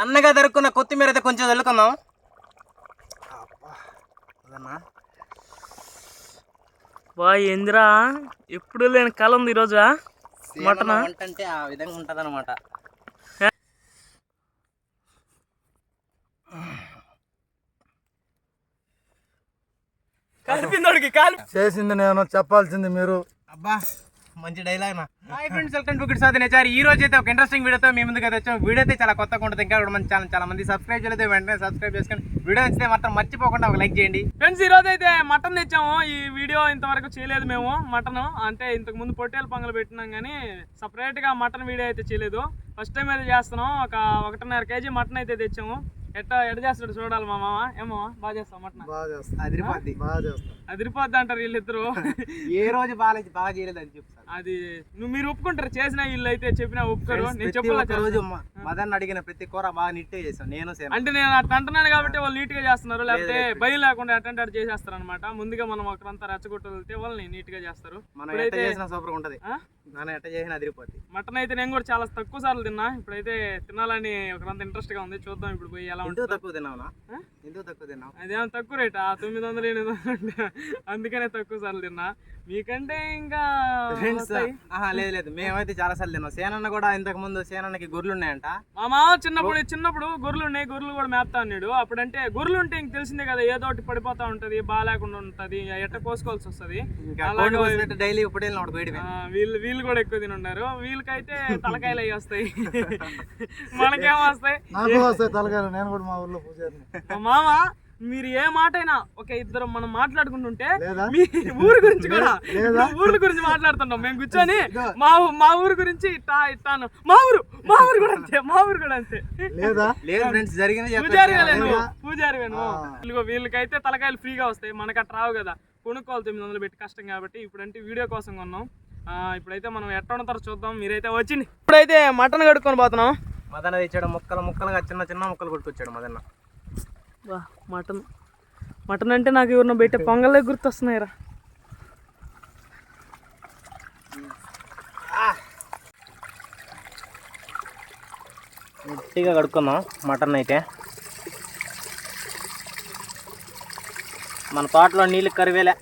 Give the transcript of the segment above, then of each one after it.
సన్నగా దొరుకున్న కొత్తిమీర అయితే కొంచెం చల్లుకుందాం. అబ్బా, అదన్నా బా ఏందిరా? ఎప్పుడు లేని కళ ఉంది ఈరోజు మటనా? అంటే ఆ విధంగా ఉంటుంది అనమాట కలిపిందోడికి కలిపి చేసింది నేను చెప్పాల్సింది మీరు. అబ్బా మంచి డైలాగ్ నా. Hi friends welcome to good సాధి నేచారు ఈ రోజు అయితే ఒక ఇంట్రెస్టింగ్ వీడియోతో మీ ముందుకు అయితే వచ్చాం. వీడియో అయితే చాలా కొత్తగా ఉంటుంది. ఇంకా కూడా మన ఛానల్ చాలా మంది సబ్స్క్రైబ్ చేయలేదు. వెంటనే సబ్స్క్రైబ్ చేసుకొని వీడియో నచ్చితే మాత్రం మర్చిపోకుండా ఒక లైక్ చేయండి. ఫ్రెండ్స్ ఈ రోజు అయితే మటన్ తెచ్చాము. ఈ వీడియో ఇంతవరకు చేయలేదు మేము మటన్. అంటే ఇంతకు ముందు పొట్టేలు పొంగలు పెట్టినాం కానీ సపరేట్గా మటన్ వీడియో అయితే చేయలేదు. ఫస్ట్ టైం అయితే చేస్తున్నాం. ఒక ఒకటిన్నర కేజీ మటన్ అయితే తెచ్చాము. ఎట్ట ఎట్ట చేస్తాడు చూడాలి మా మామ. ఏమో బాగా చేస్తాం మటన్? బాగా చేస్తా. అదిరిపోద్ది. బాగా చేస్తా. అదిరిపోద్ది అంటారు వీళ్ళిద్దరు. ఏ రోజు బాగా బాగా చేయలేదు అని చెప్తాను అది నువ్వు మీరు ఒప్పుకుంటారు? చేసిన వీళ్ళు అయితే చెప్పినా ఒప్పుకోరు. నేను ప్రతి చెప్పలే ఒక్క రోజు మ- మదన్ అడిగిన ప్రతి కూర బాగా నీట్గా చేసాం నేను సేమ్. అంటే నేను అట్లా అంటున్నాను కాబట్టి వాళ్ళు నీట్గా చేస్తున్నారు లేకపోతే భయం లేకుండా అటెండ్ అటు చేసేస్తారు అనమాట ముందుగా మనం ఒకరంతా రెచ్చగొట్టు వెళ్తే వాళ్ళని నీట్గా చేస్తారు. మనం ఎట్ట చేసినా సూపర్ ఉంటది. ఎట్ట చేసినా అదిరిపోద్ది. మటన్ అయితే నేను కూడా చాలా తక్కువ సార్లు తిన్నా. ఇప్పుడైతే తినాలని ఒకరంత ఇంట్రెస్ట్గా ఉంది. చూద్దాం ఇప్పుడు పోయి ఎలా ఎందుకు తక్కువ తిన్నావునా? ఆ? ఎందుకు తక్కువ తిన్నావు? అదేమో తక్కువ రేట్? ఆ తొమ్మిది వందలు ఎనిమిది వందలు అందుకనే తక్కువ సార్లు తిన్నా. మీకంటే ఇంకా లేదు లేదు. మేమైతే చాలా సార్లు తిన్నాం. సేనన్న కూడా ఇంతకు ముందు సేనన్నకి గొర్రెలు ఉన్నాయంట మా మామ చిన్నప్పుడు చిన్నప్పుడు గొర్రెలు ఉన్నాయి గొర్రెలు కూడా మేపుతా అన్నాడు అప్పుడంటే గొర్రెలు ఉంటే ఇంక తెలిసిందే కదా ఏదో ఒకటి పడిపోతా ఉంటది బాగాలేకుండా ఉంటది ఎట్ట కోసుకోవాల్సి వస్తది. డైలీ ఇప్పుడు వీళ్ళు. వీళ్ళు కూడా ఎక్కువ తిని ఉన్నారు వీళ్ళకైతే తలకాయలు అవి వస్తాయి. మనకేం వస్తాయి? నాకు వస్తాయి తలకాయలు నేను కూడా మా ఊర్లో పూజారిని మా మామ మీరు ఏ మాట అయినా ఒక ఇద్దరు మనం మాట్లాడుకుంటుంటే లేదా? మీ ఊరు గురించి కూడా ఊర్ల గురించి మాట్లాడుతున్నాం. మేము కూర్చొని మా మా ఊరు గురించి ఇట్టా ఇట్టాను మా ఊరు మా ఊరు కూడా అంతే మా ఊరు కూడా అంతే. లేదా? లేదు ఫ్రెండ్స్ జరిగింది పూజారి? పూజారి వీళ్ళకైతే తలకాయలు ఫ్రీగా వస్తాయి మనకు అట్లా రావు కదా. కొనుక్కోవాలి తొమ్మిది వందలు పెట్టి కష్టం కాబట్టి ఇప్పుడంటే వీడియో కోసం కొన్నాం. ఆ, ఇప్పుడైతే మనం ఎట్ట ఉంటారో చూద్దాం. మీరైతే వచ్చింది ఇప్పుడైతే మటన్ కడుక్కొని పోతున్నాం. మదన తెచ్చాడు ముక్కలు ముక్కలుగా చిన్న చిన్న ముక్కలు కొట్టుకొచ్చాడు మదన్న. వా మటన్. మటన్ అంటే నాకు ఎవరిన బయట పొంగలే గుర్తొస్తున్నాయిరా. గట్టిగా కడుక్కుందాం మటన్ అయితే. మన తోటలో నీళ్ళు కరివేలే.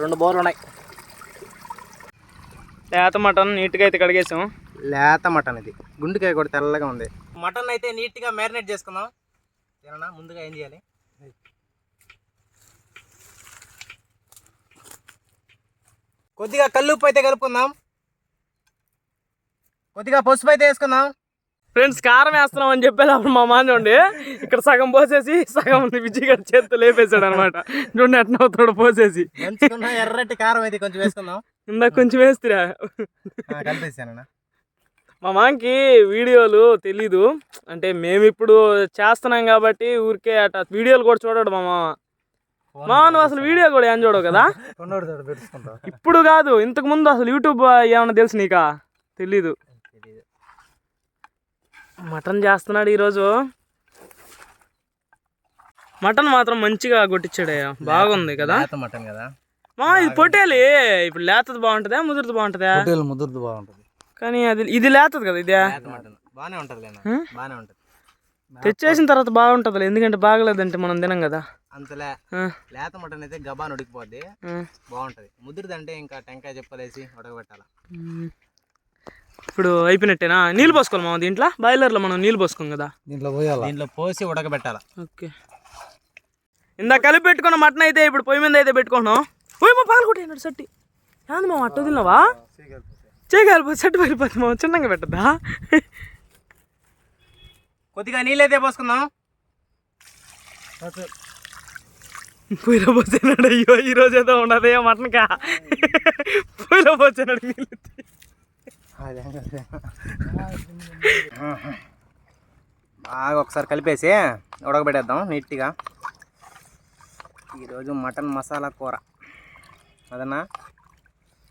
రెండు బోర్లు ఉన్నాయి లేత మటన్ నీట్గా అయితే కడిగేసాం. లేత మటన్ ఇది. గుండెకాయ కూడా తెల్లగా ఉంది. మటన్ అయితే నీట్గా మ్యారినేట్ చేసుకుందాం. ఏమన్నా ముందుగా ఏం చేయాలి? కొద్దిగా కల్లుప్పు అయితే కలుపుకుందాం. కొద్దిగా పసుపు అయితే వేసుకుందాం. ఫ్రెండ్స్ కారం వేస్తున్నాం అని చెప్పేది అప్పుడు మా మాంజ ఉండి ఇక్కడ సగం పోసేసి సగం విజయ్ గారి చేతితో లేపేశాడు అనమాట చూడండి ఎట్లా అవుతాడు పోసేసి. ఎర్రటి కారం అయితే కొంచెం వేసుకుందాం. ఇందాక కొంచెం వేస్తురా? ఆ, కలిపేసానన్నా మా మాంకి వీడియోలు తెలీదు. అంటే మేము ఇప్పుడు చేస్తున్నాం కాబట్టి ఊరికే అట వీడియోలు కూడా చూడడు మా మామ. మా నువ్వు అసలు వీడియో కూడా ఏం చూడవు కదా? ఇప్పుడు కాదు ఇంతకు ముందు అసలు యూట్యూబ్ ఏమన్నా తెలుసు నీకా? తెలీదు. మటన్ చేస్తున్నాడు ఈరోజు. మటన్ మాత్రం మంచిగా కొట్టించాడయ్యా బాగుంది కదా? మటన్ కదా? మా ఇది పొట్టేలి. ఇప్పుడు లేతది బాగుంటుందా ముదురుది బాగుంటుందా? ముదురుది బాగుంటుంది. కానీ అది ఇది లేతది కదా ఇదే? బాగానే ఉంటుంది? బాగానే ఉంటుంది. తెచ్చేసిన తర్వాత బాగుంటుంది ఎందుకంటే బాగలేదంటే మనం తినం కదా. అంతలే. లేత మటన్ అయితే గబాన్ ఉడికిపోద్ది. బాగుంటది. ముదిరిదంటే ఇంకా టెంకాయ చెప్పలేసి ఉడకబెట్టాల. ఇప్పుడు అయిపోయినట్టేనా? నీళ్ళు పోసుకోవాలి మామ దీంట్లో? బాయిలర్లో మనం నీళ్ళు పోసుకోం కదా? దీంట్లో పోయాలా? దీంట్లో పోసి ఉడకబెట్టాల. ఓకే. ఇందా కలిపి పెట్టుకున్న మటన్ అయితే ఇప్పుడు పొయ్యి మీద అయితే పెట్టుకుంటున్నాం. పోయి మా పాలు కొట్టేనాడు సట్టి. ఏంది మా అట్ట తిన్నావా చేయగలిపో సట్టి పడిపోతుంది మా చిన్నగా పెట్టద్దా? కొద్దిగా నీళ్ళైతే పోసుకుందాం. పొయ్యిలో పోసేనాడు అయ్యో ఈ రోజు ఏదో ఉండదు మటన్కా. పొయ్యిలో ఎత్తి. బాగా ఒకసారి కలిపేసి ఉడకబెట్టేద్దాం నీట్గా. ఈరోజు మటన్ మసాలా కూర. అదన్నా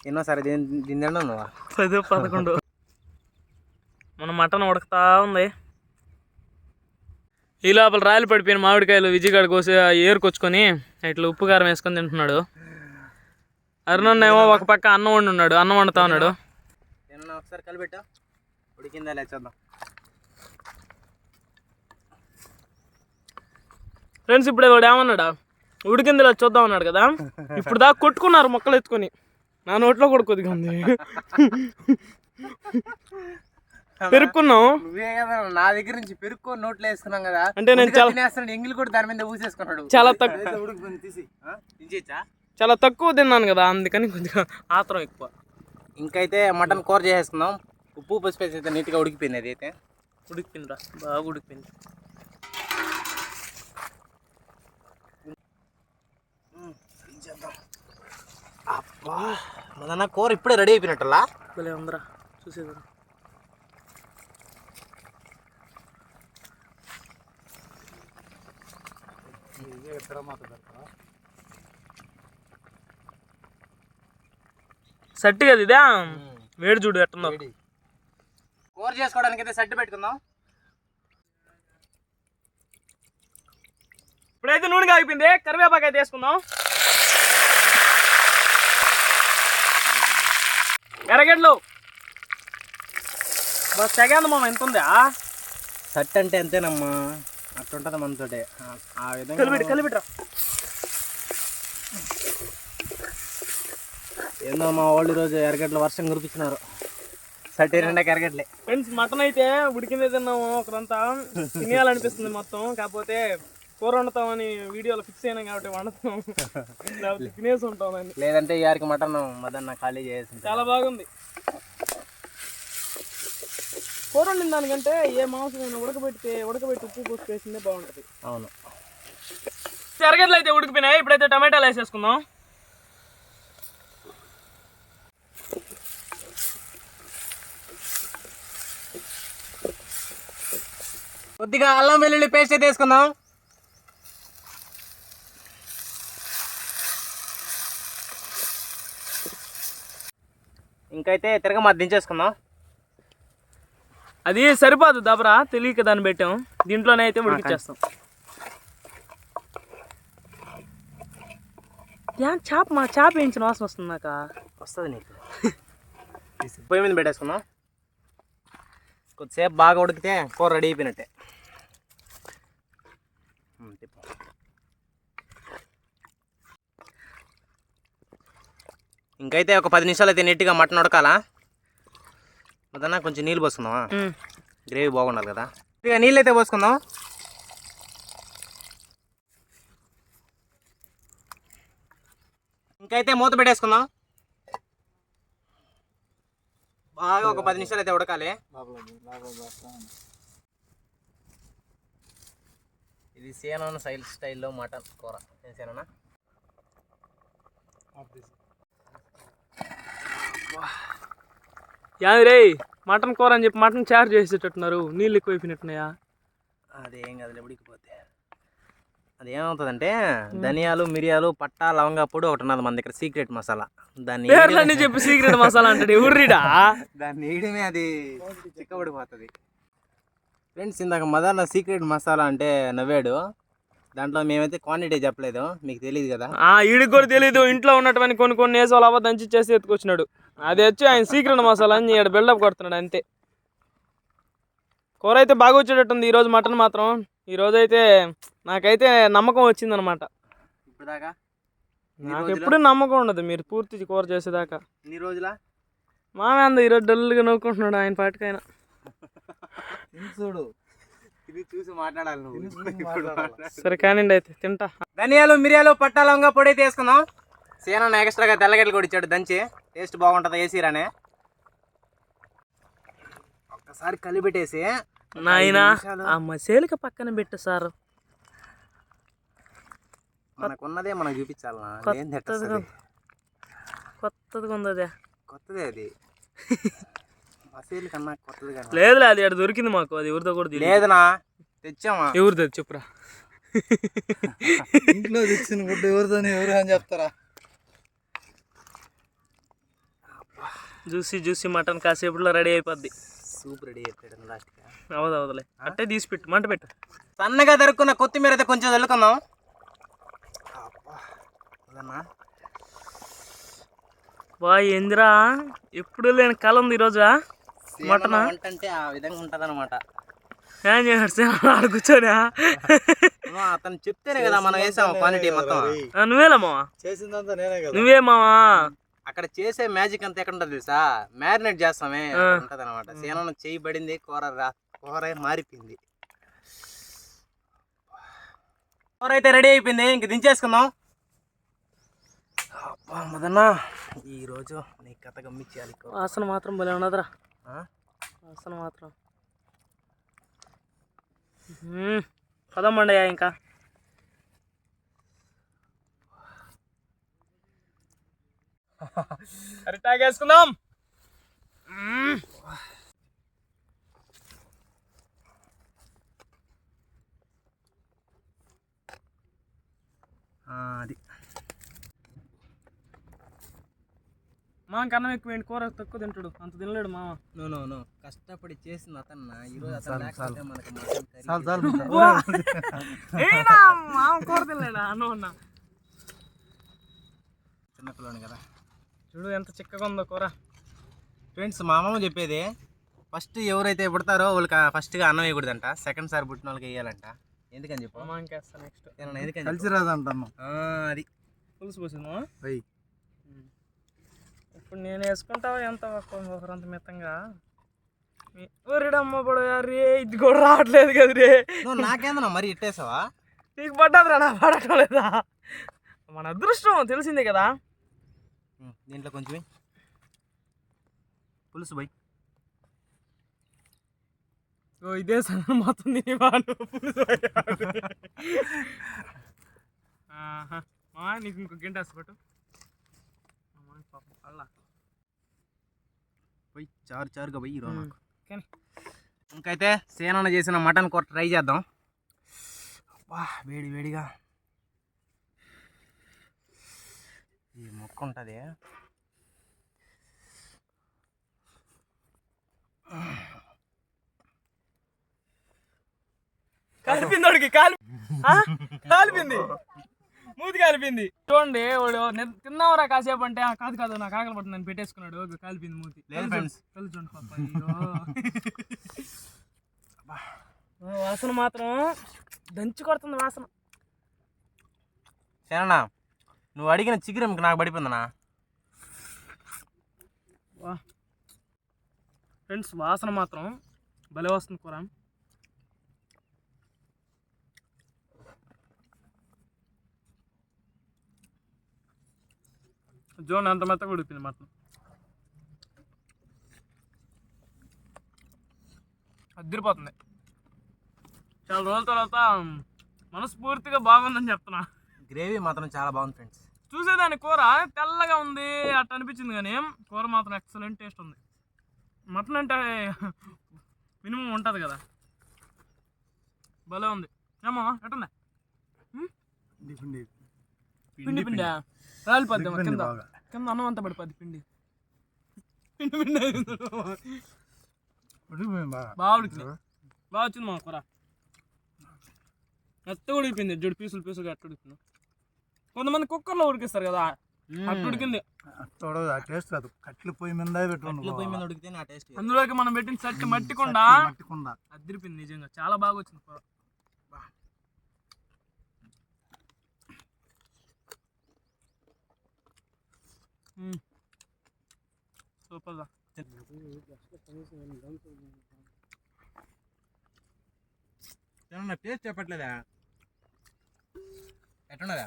ఎన్నోసారి దీని దీని నువ్వు పది పదకొండు మన మటన్ ఉడకతా ఉంది ఈ లోపల రాయలు పడిపోయిన మామిడికాయలు విజయగాడ కోసి ఏరుకొచ్చుకొని ఇట్లా ఉప్పు కారం వేసుకొని తింటున్నాడు అరుణ్ ఏమో ఒక పక్క అన్నం వండి ఉన్నాడు అన్నం వండుతా ఉన్నాడు ఒకసారి కలిపెట్టా ఉడికిందా లేచేద్దాం ఫ్రెండ్స్ ఇప్పుడు వాడు ఏమన్నాడా ఉడికిందిలో చూద్దాం అన్నాడు కదా ఇప్పుడు దాకా కొట్టుకున్నారు మొక్కలు ఎత్తుకొని నా నోట్లో కూడా కొద్దిగా ఉంది. పెరుక్కున్నాం నువ్వే కదా నా దగ్గర నుంచి పెరుక్కొని నోట్లో వేసుకున్నాం కదా. అంటే నేను చాలా- తినేస్తున్నాడు ఎంగిల్ కూడా దాని మీద ఊసేసుకున్నాడు. చాలా తక్కువ తీసి? చాలా తక్కువ తిన్నాను కదా అందుకని కొద్దిగా ఆత్రం ఎక్కువ. ఇంకైతే మటన్ కూర చేసేసుకుందాం. ఉప్పు పసుపు అయితే నీట్గా ఉడికిపోయింది అది అయితే. ఉడికిపోయిందిరా బాగా ఉడికిపోయింది. అబ్బా మదన్న కూర ఇప్పుడే రెడీ అయిపోయినట్టలా? భలే ఉందిరా చూసేది సట్టి కదా ఇదే? వేడి చూడు ఎట్టుందో. కూర చేసుకోవడానికి అయితే సెట్ పెట్టుకుందాం. ఇప్పుడైతే నూనె కాగిపోయింది కరివేపాకు అయితే వేసుకుందాం. ఎర్రగడ్డలు బస్ సెకండ్ మామ ఎంత ఉందా? సెట్ అంటే అంతేనమ్మా. అట్లుంటది మనతోటే. ఆ- ఆ విధంగా కలిపెట్టి కలిపెట్టరా. ఏందో మా వాళ్ళు ఈరోజు ఎరగడ్ల వర్షం కురిపించినారు. సెట్ రెండాక ఎరగడ్లే. ఫ్రెండ్స్ మటన్ అయితే ఉడికిందే తిన్నాము. ఒకరంతా తినేయాలనిపిస్తుంది మొత్తం. కాకపోతే కూర వండుతామని వీడియోలో ఫిక్స్ అయినాం కాబట్టి వండుతాం. లేకపోతే తినేసి ఉంటామని. లేదంటే ఈ యారికి మటన్ మదన్న ఖాళీ చేసి చాలా బాగుంది. కూర వండిన దానికంటే ఏ మాంసం ఉడకబెడితే ఉడకబెట్టి ఉప్పు పోసి వేసిందే బాగుంటుంది. అవును. ఎరగడ్లు అయితే ఉడికిపోయినాయి. ఇప్పుడైతే టమాటాలు వేసేసుకుందాం. కొద్దిగా అల్లం వెల్లుల్లి పేస్ట్ అయితే వేసుకుందాం. ఇంకైతే తిరగ మాది దించేసుకుందాం. అది సరిపోదు దబరా తెలియక దాన్ని పెట్టాం. దీంట్లోనే అయితే ఉడికిచ్చేస్తాం. యా చేప మా చేప వేయించిన వాసన వస్తుంది నాక. వస్తుంది నీకు. పొయ్యి మీద పెట్టేసుకుందాం. కొద్దిసేపు బాగా ఉడికితే కూర రెడీ అయిపోయినట్టే. ఇంకైతే ఒక పది నిమిషాలు అయితే నీట్గా మటన్ ఉడకాలా? అదన్నా కొంచెం నీళ్ళు పోసుకుందామా? గ్రేవీ బాగుండాలి కదా. ఇక నీళ్ళు అయితే పోసుకుందాం. ఇంకైతే మూత పెట్టేసుకుందాం. బాగా ఒక పది నిమిషాలు అయితే ఉడకాలి. ఇది సేనోన్ స్టైల్ స్టైల్లో మటన్ కూర. ఏం సేనోనా యాది రే మటన్ కూర అని చెప్పి మటన్ చార్జ్ చేసేటట్టున్నారు. నీళ్ళు ఎక్కువ అయిపోయినట్టున్నాయా? అదేం కాదులే ఉడికిపోతే. అది ఏమవుతుందంటే ధనియాలు మిరియాలు పట్టా లవంగా పొడి ఒకటి ఉన్నది మన దగ్గర సీక్రెట్ మసాలా. దాన్ని పేర్లన్నీ చెప్పి సీక్రెట్ మసాలా అంటే ఎవరిడా దాన్ని వేయడమే అది చిక్కబడిపోతుంది. ఫ్రెండ్స్ ఇందాక మదర్లో సీక్రెట్ మసాలా అంటే నవ్వాడు. దాంట్లో మేమైతే క్వాంటిటీ చెప్పలేదు మీకు తెలియదు కదా. ఆ ఈడికి కూడా తెలీదు. ఇంట్లో ఉన్నటువంటి కొన్ని కొన్ని వేసాలు అవ్వ దంచి చేసి ఎత్తుకొచ్చినాడు. అది వచ్చి ఆయన సీక్రెట్ మసాలా అని ఇక్కడ బిల్డప్ కొడుతున్నాడు అంతే. కూర అయితే బాగా వచ్చేటట్టుంది ఈరోజు మటన్ మాత్రం. ఈరోజు అయితే నాకైతే నమ్మకం వచ్చిందనమాట. ఇప్పుడు దాకా నాకు ఎప్పుడు నమ్మకం ఉండదు మీరు పూర్తి కూర చేసేదాకా. రోజులా? మామే అంద ఈరోజు డల్గా నవ్వుకుంటున్నాడు ఆయన పాటికైనా. చూడు. ఇది చూసి మాట్లాడాలి నువ్వు. సరే కానివ్వండి అయితే తింటా. ధనియాలు మిరియాలు పట్టా లవంగా పొడి అయితే వేసుకుందాం సీనన్న ఎక్స్ట్రాగా తెల్లగడ్డలు కూడా ఇచ్చాడు దంచి. టేస్ట్ బాగుంటుంది వేసిరానే ఒక్కసారి కలిపెట్టేసి నాయనా. ఆ మసేలిక పక్కన పెట్టు సార్. మనకున్నదే మనకు చూపించాలి ఏం కొత్తదిగా కొత్తదిగా ఉంది అదే కొత్తదే అది. మసీలు కన్నా కొత్తది లేదులే అది ఇక్కడ దొరికింది మాకు. అది ఎవరితో కూడా. లేదనా? తెచ్చామా? ఎవరిది అది చెప్పురా. ఇంట్లో తెచ్చిన గుడ్డ ఎవరిదని ఎవరు అని చెప్తారా? జ్యూసీ జ్యూసీ మటన్ కాసేపులో రెడీ అయిపోద్ది. సూప్ రెడీ అయిపోయాడు లాస్ట్గా. అవదు అవదులే. అట్టే తీసి పెట్టు మంట పెట్టు. సన్నగా దొరుకున్న కొత్తిమీర అయితే కొంచెం చల్లుకుందాం. అదన్నా బా ఏందిరా? ఎప్పుడు లేని కళ ఉంది ఈరోజు మటన్? అంటే ఆ విధంగా ఉంటుంది అనమాట ఏం ఆడ కూర్చోనా? అతను చెప్తేనే కదా మనం వేసాం క్వాంటిటీ మొత్తం. నువ్వేలా మావా? చేసిందంతా నేనే కదా. నువ్వే మావా? అక్కడ చేసే మ్యాజిక్ అంతా ఎక్కడ ఉంటుంది తెలుసా? మ్యారినేట్ చేస్తామే. ఉంటది అనమాట సీనం చేయబడింది కూర రా కూర మారిపోయింది. కూర అయితే రెడీ అయిపోయింది ఇంక దించేసుకుందాం. అబ్బా మదన్న ఈ రోజు నీ కథ గమ్మించాలి వాసన మాత్రం భలే ఉన్నదిరా. ఆ? వాసన మాత్రం. మ్మ్. పదమ్మండి ఇంకా అరిటాక్ వేసుకుందాం. అది. మా కన్నం ఎక్కువ ఏంటి కూర తక్కువ తింటాడు. అంత తినలేడు మామ. నో నో నో కష్టపడి చేసిన అతన్న ఈ రోజు అతను లేకపోతే మనకి మటన్ కర్రీ చాలు చాలు ఏనా మామ కూర తినలేడా? అన్న ఉన్నా చిన్నపిల్లని కదా. చూడు ఎంత చిక్కగా ఉందో కూర. ఫ్రెండ్స్ మా అమ్మమ్మ చెప్పేది ఫస్ట్ ఎవరైతే పుడతారో వాళ్ళకి ఫస్ట్గా అన్నం వేయకూడదంట. సెకండ్ సార్ పుట్టిన వాళ్ళకి వేయాలంట. ఎందుకని చెప్పు? మామ ఇంకేస్తా నెక్స్ట్ ఎందుకని? కలిసి రాదంటాను ఆ, అది. పులుసు పోసిందా ఇప్పుడు నేను వేసుకుంటావా ఎంత ఒకరంత మిత్తంగా? ఒరిడమ్మ పడు రే ఇది కూడా రావట్లేదు కదా రే నువ్వు నాకేందన్నా మరి ఇట్టేసావా? నీకు పడ్డదిరా నా పడటం లేదా మన అదృష్టం తెలిసిందే కదా. దీంట్లో కొంచెం. పులుసు పోయి ఓ ఇదే సగం మొత్తం తిని పులుసు. మా నీకు ఇంకో గంట పట్టు. పాపం అల్లా పోయి చారు చారుగా పోయి ఈరోజు నాకు ఇంకైతే సేనన్న చేసిన మటన్ కూర ట్రై చేద్దాం. అబ్బా వేడి వేడిగా. ఈ మొక్క ఉంటుంది కాలిపింది వాడికి కాలి ఆ? కాలిపింది మూతి కాలిపింది చూడండి వాడు తిన్నావురా కాసేపు అంటే "ఆ, కాదు కాదు నాకు ఆకలి పడుతుంది పెట్టేసుకున్నాడు. కాలిపింది మూతి. కళ్ళు చూడండి వాసన మాత్రం దంచి కొడుతుంది వాసన. సేనన్న నువ్వు అడిగిన చికెన్ నాకు పడిపోయిందనా వా. ఫ్రెండ్స్ వాసన మాత్రం భలే వస్తుంది కూర. జోన్ అంత మెత్తగా ఉడిపోయింది మటన్ అద్దరిపోతుంది. చాలా రోజుల తర్వాత మనస్ఫూర్తిగా బాగుందని చెప్తున్నా. గ్రేవీ మాత్రం చాలా బాగుంది ఫ్రెండ్స్ చూసేదాని కూర తెల్లగా ఉంది అట్ట అనిపించింది కానీ కూర మాత్రం ఎక్సలెంట్ టేస్ట్ ఉంది. మటన్ అంటే మినిమం ఉంటుంది కదా. భలే ఉంది. ఏమో ఎట్టుందా? పిండి పిండి రాలిపోద్ది కింద. కింద అన్నం అంతా పడిపోద్ది పిండి. పిండి పిండి బాగా. ఉడికింది. బాగా వచ్చింది మా కూర. మెత్తగా ఉడికిపోయింది. జుడు పీసులు పీసులుగా అట్ట ఉడికింది. కొంతమంది కుక్కర్లో ఉడికిస్తారు కదా. అట్టు ఉడికింది. ఉడకదు, ఆ టేస్ట్ రాదు. కట్లు పొయ్యి మీద పెట్టుకోండి ఇట్ల పొయ్యి మీద ఉడికితే నా టేస్ట్ అందులోకి మనం పెట్టిన సట్టి మట్టికుండా? మట్టికుండా. అదిరిపోయింది నిజంగా. చాలా బాగా వచ్చింది సూపర్ దా టేస్ట్ చెప్పట్లేదా?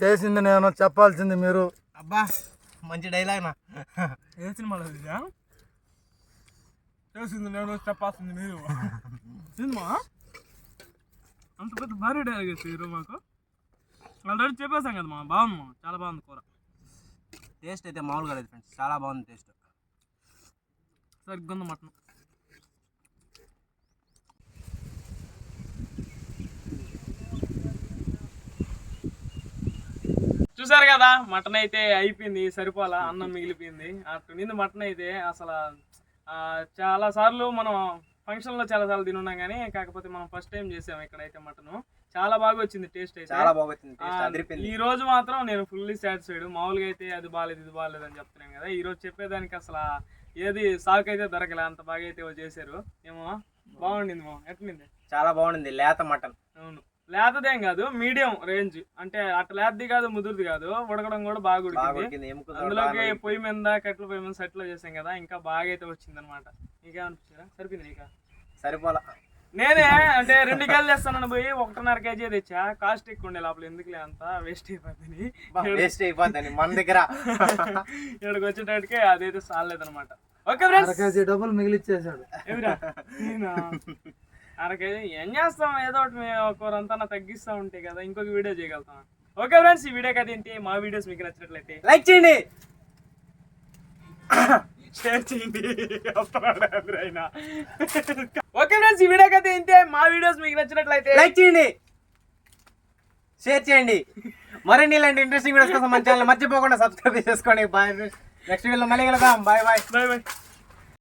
చేసింది నేను చెప్పాల్సింది మీరు? అబ్బా మంచి డైలాగ్ నా. ఏ సినిమాలో ఇదా? చేసింది నేను చెప్పాల్సింది మీరు? సినిమా? అంత పెద్ద భారీ డైలాగ్ వేసారు మాకు. ఆల్రెడీ చెప్పేసాం కదా మా బాగుంది మా చాలా బాగుంది కూర. టేస్ట్ అయితే మామూలుగా లేదు ఫ్రెండ్స్ చాలా బాగుంది టేస్ట్ సరిగ్గా ఉంది మటన్. చూసారు కదా మటన్ అయితే అయిపోయింది సరిపోలా అన్నం మిగిలిపోయింది. అటు నింది మటన్ అయితే అసలు చాలా సార్లు మనం ఫంక్షన్లో చాలా సార్లు తినున్నాం కానీ కాకపోతే మనం ఫస్ట్ టైం చేసాం ఇక్కడైతే మటన్. చాలా బాగా వచ్చింది టేస్ట్ అయితే. చాలా టేస్ట్ అదిరిపోయింది. ఈ రోజు మాత్రం నేను ఫుల్లీ సాటిస్ఫైడ్ మామూలుగా అయితే అది బాగాలేదు ఇది బాగాలేదు అని చెప్తున్నాను కదా. ఈ రోజు చెప్పేదానికి అసలు ఏది సాకు అయితే దొరకలే అంత బాగా అయితే చేశారు. ఏమో బాగుండింది మా ఎట్లుంది? చాలా బాగుంది లేత మటన్. అవును. లేతదేం కాదు మీడియం రేంజ్. అంటే అట్లా లేతది కాదు ముదురుది కాదు. ఉడకడం కూడా బాగా ఉడికింది. అందులోకి పొయ్యి మీద కట్టెల పొయ్యి మీద సెట్లో చేసాం కదా ఇంకా బాగా అయితే వచ్చింది అనమాట నీకేమనిపించారా సరిపోయింది నీకా? సరిపోలా. నేనే అంటే రెండు కేజీలు తెస్తానని పోయి ఒకటిన్నర కేజీ తెచ్చా. కాస్ట్ ఎక్కువ ఉండే లోపల ఎందుకులే అంత వేస్ట్ అయిపోతుంది వేస్ట్ అయిపోద్దని మన దగ్గర. ఇక్కడికి వచ్చేటట్టుకే అదైతే సాలేదన్నమాట ఓకే ఫ్రెండ్స్ డబ్బులు మిగిలిచ్చేసాడు? అర కేజీ ఏం చేస్తాం? ఏదో ఒకటి మేము ఒకరంతా తగ్గిస్తా ఉంటాయి కదా ఇంకొక వీడియో చేయగలుగుతాం. ఓకే ఫ్రెండ్స్ ఈ వీడియో కదా ఏంటి? మా వీడియోస్ మీకు నచ్చినట్లయితే లైక్ చేయండి. షేర్ చేయండి. ఓకే ఫ్రెండ్స్ ఈ వీడియో కదా ఏంటి? మా వీడియోస్ మీకు నచ్చినట్లయితే లైక్ చేయండి. షేర్ చేయండి. మరిన్ని ఇలాంటి ఇంట్రెస్టింగ్ వీడియోస్ కోసం మన ఛానల్ మర్చిపోకుండా సబ్స్క్రైబ్ చేసుకోండి. బాయ్ నెక్స్ట్ వీడియోలో మళ్ళీ కలుద్దాం. Bye bye bye bye